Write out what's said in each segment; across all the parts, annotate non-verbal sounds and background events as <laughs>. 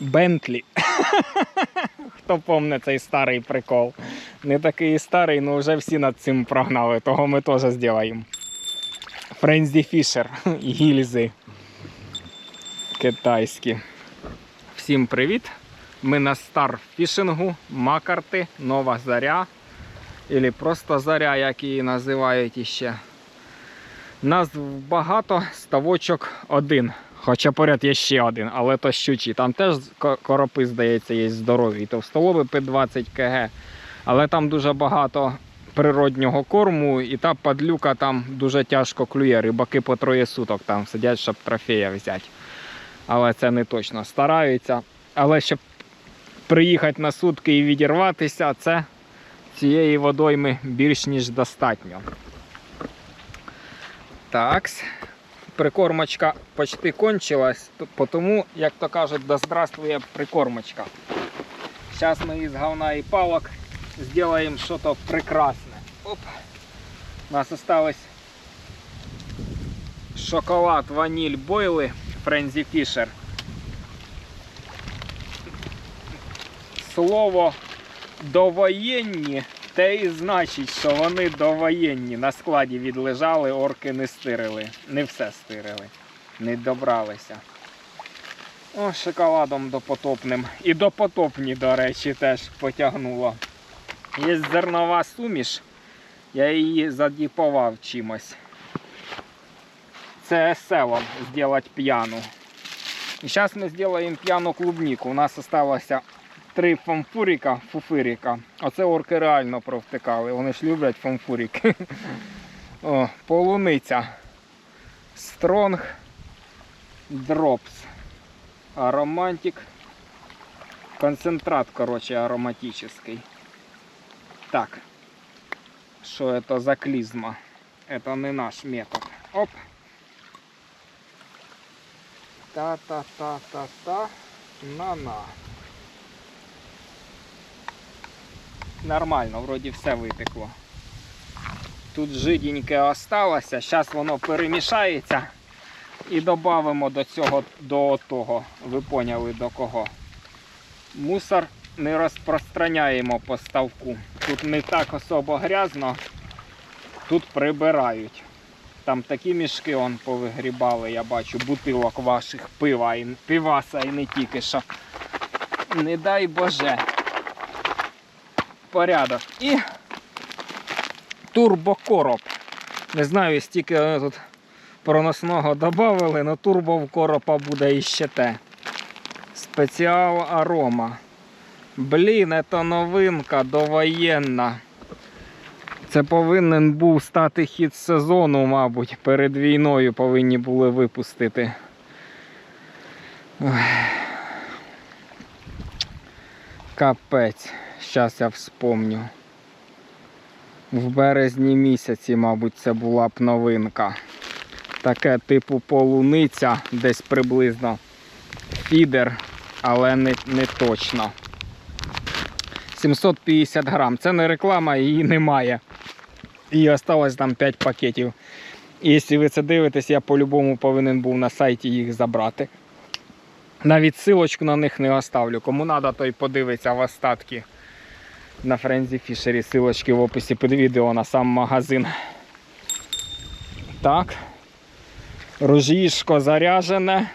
Бентлі. Хто помне цей старий прикол? Не такий старий, але вже всі над цим прогнали, того ми теж зробимо. Френзі Фішер, гільзи. Китайські. Всім привіт! Ми на старфішингу, Макарти, Нова Заря. Або просто заря, як її називають іще. Назв багато, ставочок один. Хоча поряд є ще один, але то щучий. Там теж коропи, здається, є здорові. І Товстолоби під 20 кг. Але там дуже багато природнього корму, і та падлюка там дуже тяжко клює. Рибаки по троє суток там сидять, щоб трофея взяти. Але це не точно. Стараються. Але щоб приїхати на сутки і відірватися, це цієї водойми більш ніж достатньо. Такс. Прикормочка почти кончилась, тому, як то кажуть, да здравствує прикормочка. Зараз ми із говна і палок зробимо щось прекрасне. Оп. У нас осталось шоколад, ваніль, бойли Френзі Фішер. Слово довоєнні те і значить, що вони довоєнні. На складі відлежали, орки не стирили. Не все стирили. Не добралися. О, шоколадом допотопним. І допотопні, до речі, теж потягнуло. Є зернова суміш. Я її задіпував чимось. Це селом зробити п'яну. І зараз ми зробимо п'яну клубніку. У нас залишилося три фамфуріка, фуфиріка. Оце орки реально провтикали. Вони ж люблять фамфуріки. <laughs> О, полуниця. Стронг Дропс. Аромантик. Концентрат, короче, ароматический. Так. Що это за клизма? Это не наш метод. Оп. Та-та-та-та-та. На-на. Нормально, вроді все витекло. Тут жиденьке осталося, зараз воно перемішається і додамо до цього до того. Ви поняли до кого. Мусор не розпространяємо по ставку. Тут не так особо грязно, тут прибирають. Там такі мішки он повигрібали, я бачу, бутилок ваших пива і пиваса і не тільки що. Не дай Боже порядок. І турбокороб. Не знаю, стільки вони тут проносного додали, але турбо в коропа буде іще те. Спеціал арома. Блін, це новинка довоєнна. Це повинен був стати хід сезону, мабуть. Перед війною повинні були випустити. Капець. Щас я вспомню. В березні місяці, мабуть, це була б новинка. Таке типу полуниця, десь приблизно фідер, але не, не точно. 750 грам. Це не реклама, її немає. І осталось там 5 пакетів. І якщо ви це дивитесь, я по-любому повинен був на сайті їх забрати. Навіть силочку на них не оставлю. Кому треба, той подивиться в остатки на Френзі Фішері. Силочки в описі під відео на сам магазин. Так. Ружішко заряжене.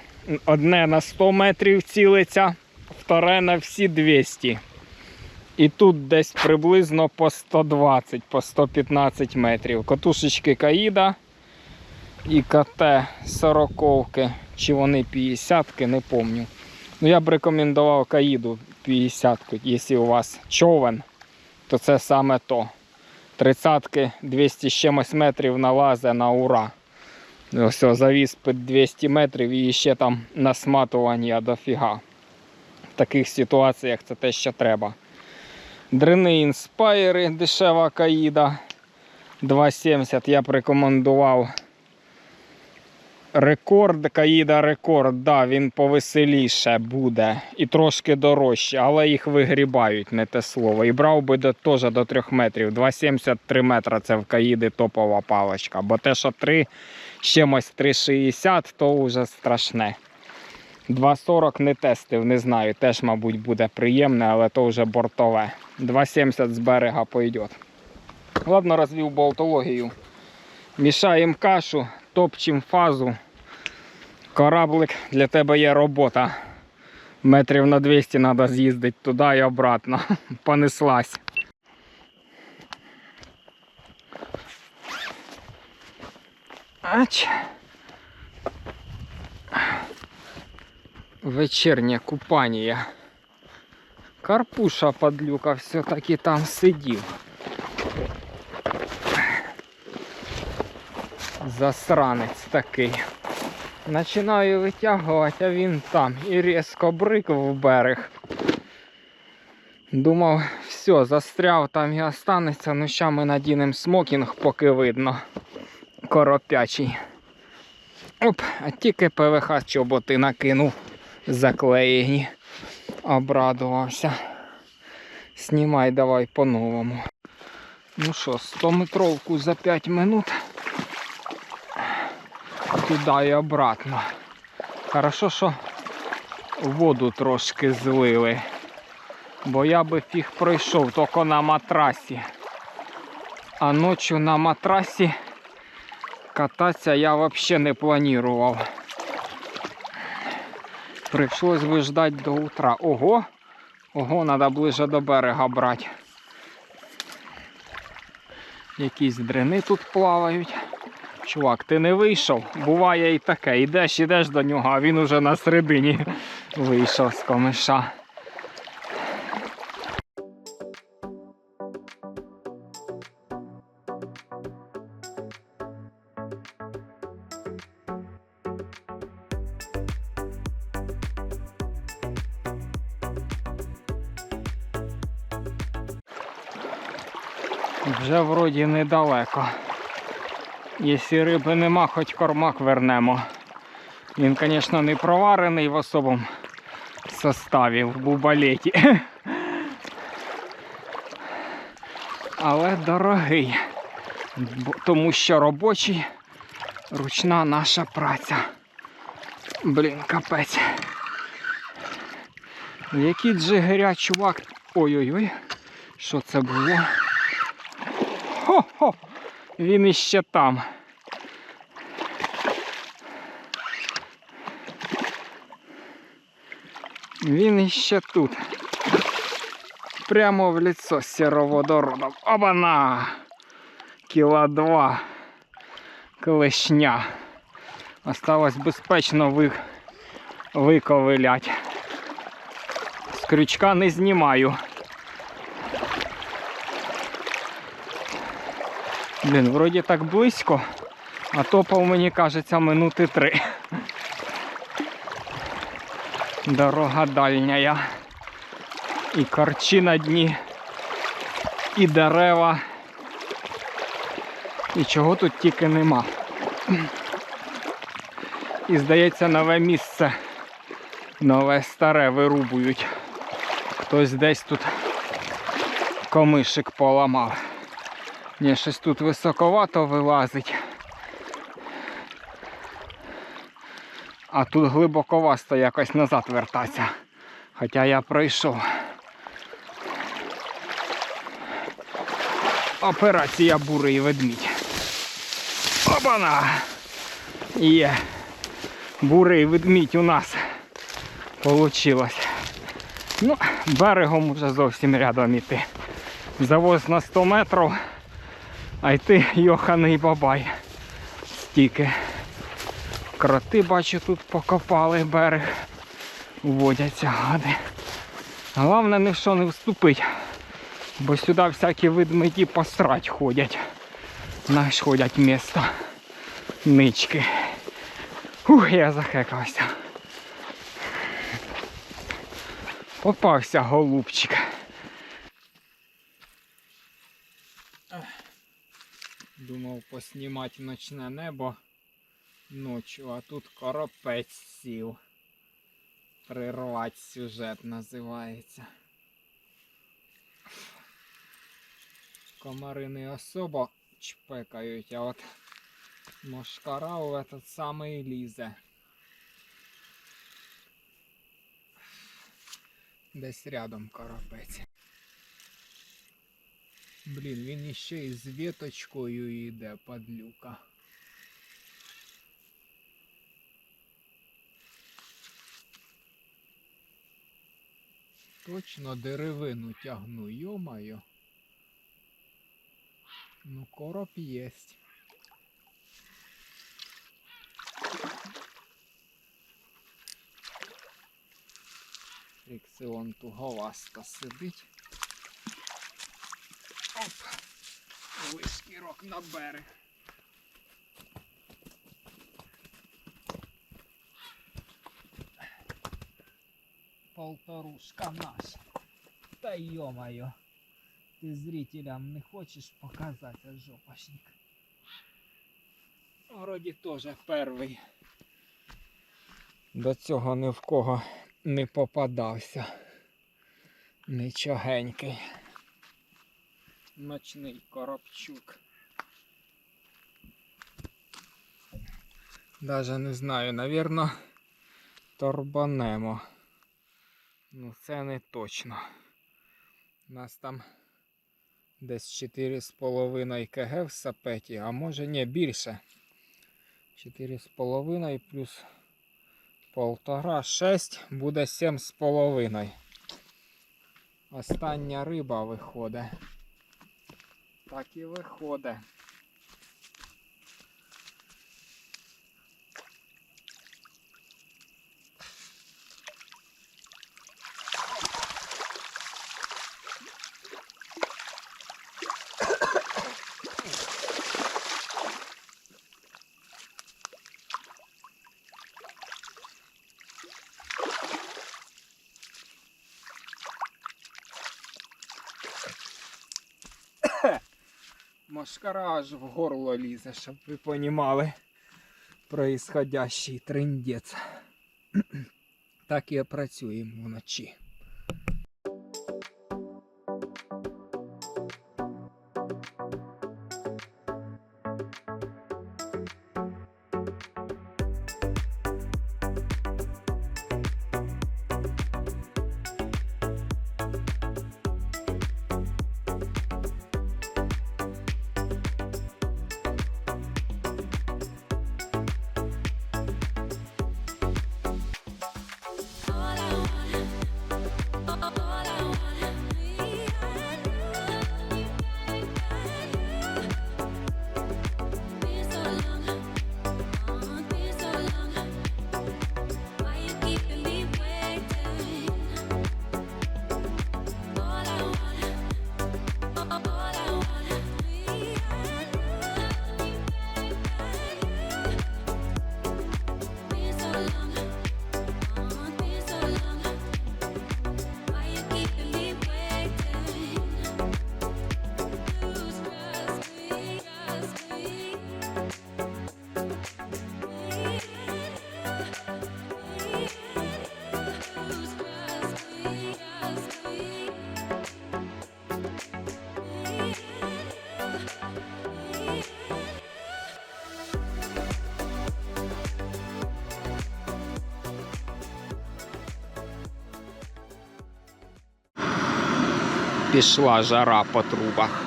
Одне на 100 метрів цілиться, вторе на всі 200. І тут десь приблизно по 120, по 115 метрів. Катушечки Каїда і КТ 40 чи вони 50 не пам'ятаю. Ну я б рекомендував Каїду 50-ку, якщо у вас човен, то це саме то. 30 200 з чимось метрів налазе на ура. Ось завіз під 200 метрів і ще там насматування дофіга. В таких ситуаціях це те, що треба. Дрини інспайри, дешева каїда 2,70 я б рекомендував. Рекорд, Каїда рекорд, да, він повеселіше буде і трошки дорожче, але їх вигрібають, не те слово. І брав би до, теж до 3 метрів. 2,73 метра це в Каїди топова паличка. Бо те, що 3 з чимось 3,60, то вже страшне. 2,40 не тестив, не знаю. Теж, мабуть, буде приємне, але то вже бортове. 2,70 з берега пойде. Ладно, розвів болтологію. Мішаємо кашу, топчемо фазу. Кораблик для тебе є робота. Метрів на 200 треба з'їздити туди і обратно. <laughs> Понеслась. Ач. Вечірнє купання. Карпуша подлюка все-таки там сидів. Засранець такий. Починаю витягувати, а він там і різко брикав в берег. Думав, все, застряв там і останеться, ну ща ми надінемо смокінг, поки видно. Коропячий. Оп, а тільки ПВХ чоботи накинув заклеєні. Обрадувався. Знімай давай по-новому. Ну що, 100 метровку за 5 минут. Туди і обратно. Хорошо, що воду трошки злили. Бо я би фіг пройшов тільки на матрасі. А ночі на матрасі кататися я взагалі не планував. Прийшлось би ждати до утра. Ого! Ого, треба ближе до берега брати. Якісь дрини тут плавають. Чувак, ти не вийшов. Буває і таке. Йдеш, ідеш до нього, а він уже на середині вийшов з комиша. Вже вроді недалеко. Якщо риби нема, хоч кормак вернемо. Він, звісно, не проварений в особому составі в бубалеті. <laughs> Але дорогий. Тому що робочий ручна наша праця. Блін, капець. Який джигиря, чувак. Ой-ой-ой. Що це було? Хо-хо! Він іще там. Він іще тут. Прямо в лицо сіроводородом. Обана! Кіла два клешня. Осталось безпечно ви... виковилять. З крючка не знімаю. Блін, вроді так близько, а топав, мені кажеться, минути три. Дорога дальня. І корчі на дні, і дерева. І чого тут тільки нема. І здається, нове місце, нове старе вирубують. Хтось десь тут комишик поламав. Ні, щось тут високовато вилазить. А тут глибоковасто якось назад вертатися. Хоча я пройшов. Операція бурий ведмідь. Обана! Є. Бурий ведмідь у нас получилось. Ну, берегом вже зовсім рядом іти. Завоз на 100 метрів. А йти йоханий бабай. Стільки. Кроти, бачу, тут покопали берег. Водяться гади. Головне в що не вступить. Бо сюди всякі ведмеді посрать ходять. Наш ходять місто. Нички. Ух, я захекався. Попався голубчик. Думав поснімати ночне небо ночі, а тут коропець сів. Прирвать сюжет називається. Комари не особо чпекають, а от мошкара в этот самий лізе. Десь рядом коропець. Блін, він іще із віточкою йде, падлюка. Точно деревину тягну, йомаю. Ну, короб єсть. Фрикціон туговаста сидить. Вишкірок на берег. Полторушка наша. Та ё-моё. Ты зрителям не хочешь показать, а жопашник. Вроді теж перший. До цього ні в кого не попадався. Нічогенький. Ночний коробчук. Даже не знаю, навірно, торбанемо. Ну це не точно. У нас там десь 4,5 кг в сапеті, а може не більше. 4,5 плюс полтора, 6 буде 7,5. Остання риба виходить. Так і виходить. Машкара аж в горло лізе, щоб ви понімали происходящий трендець. <clears throat> Так і працюємо вночі. Пішла жара по трубах.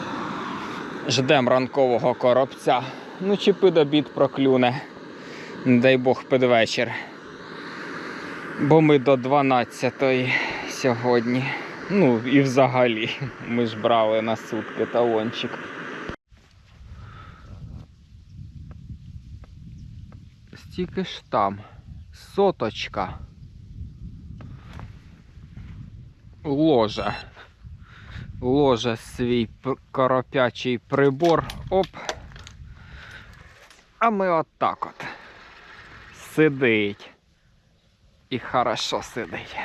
Ждем ранкового коробця. Ну, чи під обід проклюне. Не дай Бог під вечір. Бо ми до 12-ї сьогодні. Ну і взагалі. <laughs> Ми ж брали на сутки талончик. Стільки ж там. Соточка. Ложе ложе свій коропячий прибор. Оп. А ми отак от. Сидить. І хорошо сидить.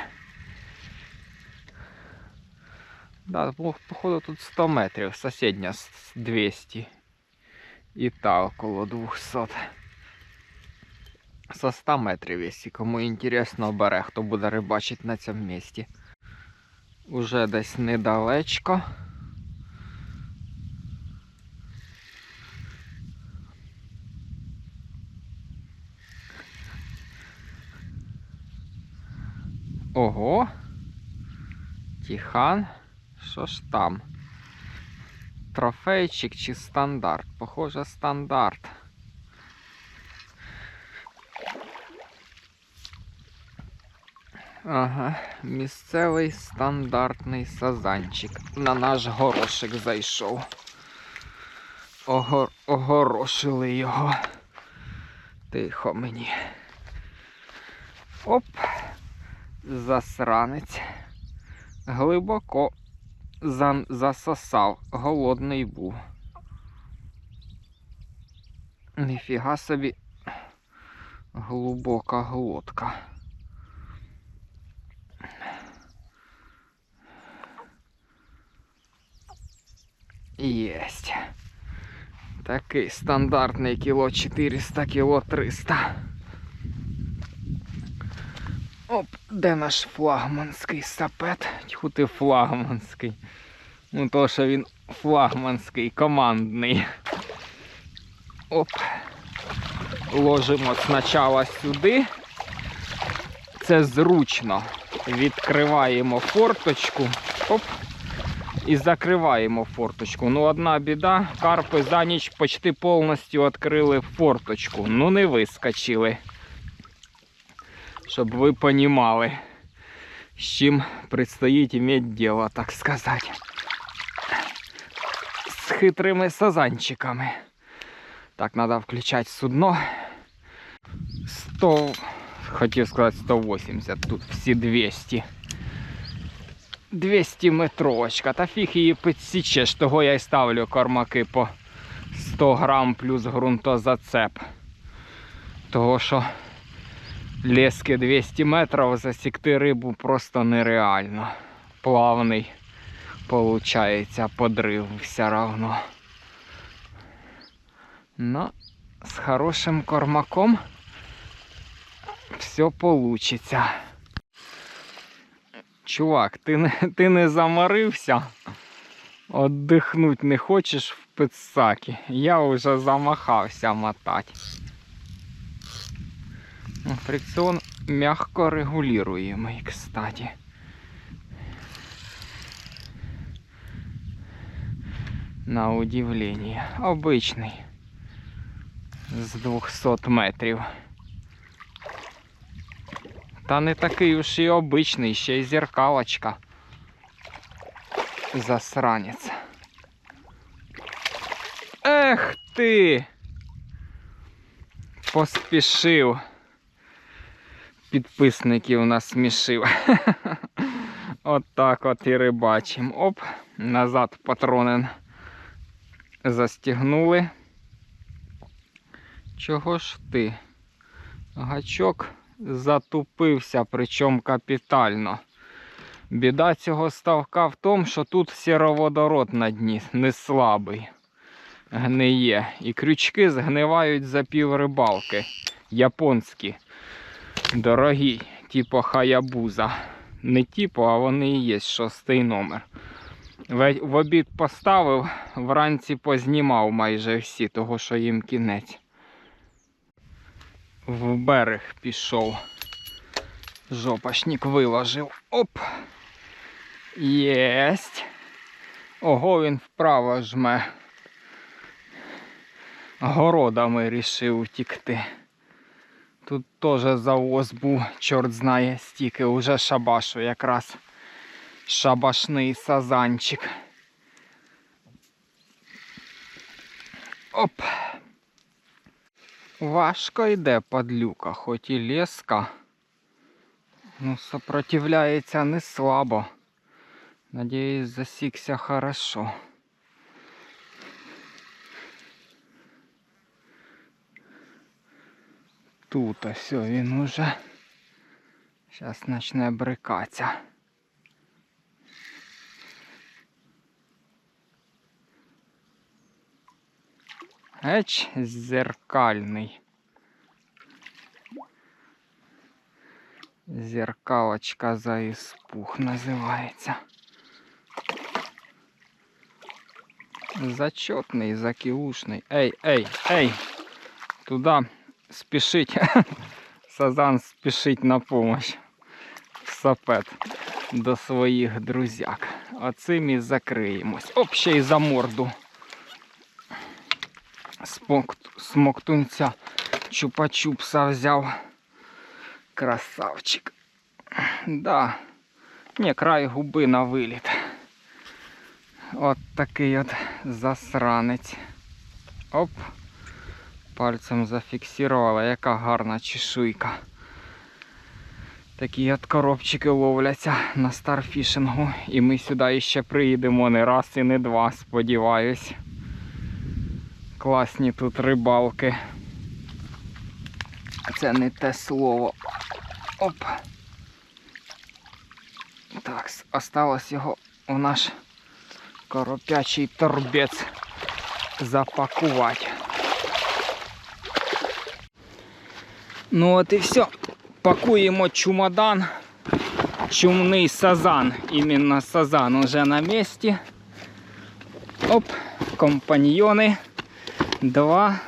Да, походу тут 100 метрів, сусідня 200. І та около 200. Со 100 метрів, якщо кому інтересно, бере, хто буде рибачити на цьому місці. Уже десь недалечко. Ого. Тіхан. Що ж там? Трофейчик чи стандарт? Похоже, стандарт. Ага, місцевий стандартний сазанчик. На наш горошик зайшов. Огор... Огорошили його. Тихо мені. Оп. Засранець. Глибоко зан... засосав. Голодний був. Ніфіга собі глибока глотка. Єсть. Такий стандартний кіло 400, кіло 300. Оп, де наш флагманський сапет? Тьху ти флагманський. Ну то, що він флагманський, командний. Оп. Ложимо спочатку сюди. Це зручно. Відкриваємо форточку. Оп і закриваємо форточку. Ну, одна біда, карпи за ніч почти повністю відкрили форточку. Ну, не вискочили. Щоб ви понімали, з чим предстоїть иметь діло, так сказати. З хитрими сазанчиками. Так, треба включати судно. 100, хотів сказати 180, тут всі 200. 200 метровочка. Та фіг її підсічеш, того я й ставлю кормаки по 100 грам плюс ґрунтозацеп. Того що лески 200 метрів засікти рибу просто нереально. Плавний получається подрив все равно. Но з хорошим кормаком все получится. Чувак, ти не, ти не заморився? Отдихнуть не хочеш в пиццакі. Я вже замахався мотати. Фрикціон м'яко регулюємий, кстати. На удивление. Обичний. З 200 метрів. Та не такий уж і обичний, ще й зеркалочка. Засранець. Ех ти! Поспішив. Підписників насмішив. <laughs> От так от і рибачим. Оп, назад патронин застігнули. Чого ж ти? Гачок затупився, причому капітально. Біда цього ставка в тому, що тут сіроводород на дні, не слабий, гниє. І крючки згнивають за пів рибалки. Японські. Дорогі, типу хаябуза. Не типу, а вони і є шостий номер. В обід поставив, вранці познімав майже всі, того що їм кінець в берег пішов. Жопашник виложив. Оп. Єсть. Ого, він вправо жме. Городами рішив утікти. Тут теж завоз був, чорт знає стільки, уже шабашу якраз. Шабашний сазанчик. Оп. Важко йде падлюка, хоч і леска. Ну, сопротивляється не слабо. Надіюсь, засікся хорошо. Тут ось він уже. Зараз почне брикатися. Еч, зеркальний. Зеркалочка за іспух називається. Зачетний, закіушний. Ей, ей, ей! Туда спішить. <laughs> Сазан спішить на помощь. Сапет. до своїх друзяк. Оцим і закриємось. Оп, ще й за морду. Смок- Смоктунця чупа-чупса взяв. Красавчик. Да. Ні, край губи на виліт. От такий от засранець. Оп. Пальцем зафіксувала, яка гарна чешуйка. Такі от коробчики ловляться на старфішингу. І ми сюди ще приїдемо не раз і не два, сподіваюсь. Класні тут рибалки. Це не те слово. Оп. Так, осталось його у наш коропячий торбець запакувати. Ну от і все. Пакуємо чумодан. Чумний сазан. Іменно сазан уже на місці. Оп, компаньйони. Два.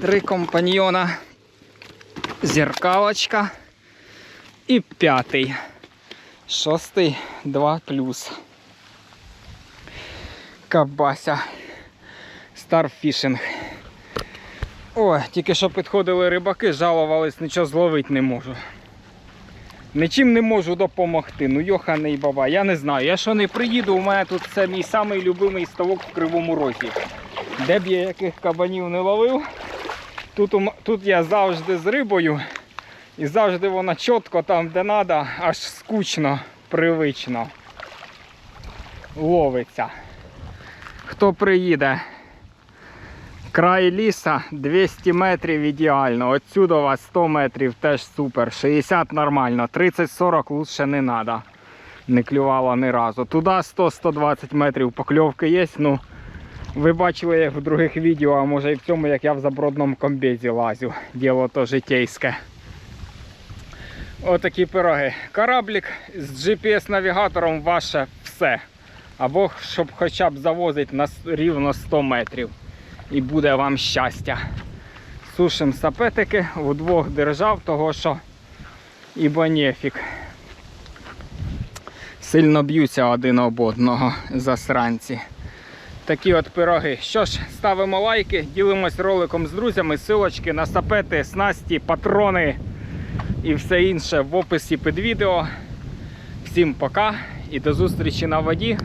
Три компаньйона. Зеркалочка. І п'ятий. Шостий, два плюс. Кабася. Старфішинг. О, тільки що підходили рибаки, жалувались, нічого зловити не можу. Нічим не можу допомогти. Ну йоханий баба, я не знаю. Я що не приїду, у мене тут це мій самий любимий ставок в Кривому Розі. Де б я яких кабанів не ловив, тут, тут я завжди з рибою. І завжди вона чітко там, де треба, аж скучно, привично ловиться. Хто приїде? Край ліса 200 метрів ідеально. Вас 100 метрів теж супер. 60 нормально. 30-40 лучше не треба. Не клювало ні разу. Туди 100-120 метрів покльовки є. Ну, ви бачили в других відео, а може і в цьому, як я в забродному комбезі лазю. Діло то житейське. Отакі пироги. Кораблік з GPS-навігатором ваше все. Або щоб хоча б завозити на рівно 100 метрів. І буде вам щастя. Сушим сапетики у двох держав, того що ібо нефік. Сильно б'ються один об одного засранці. Такі от пироги. Що ж, ставимо лайки, ділимось роликом з друзями, силочки на сапети, снасті, патрони і все інше в описі під відео. Всім пока і до зустрічі на воді.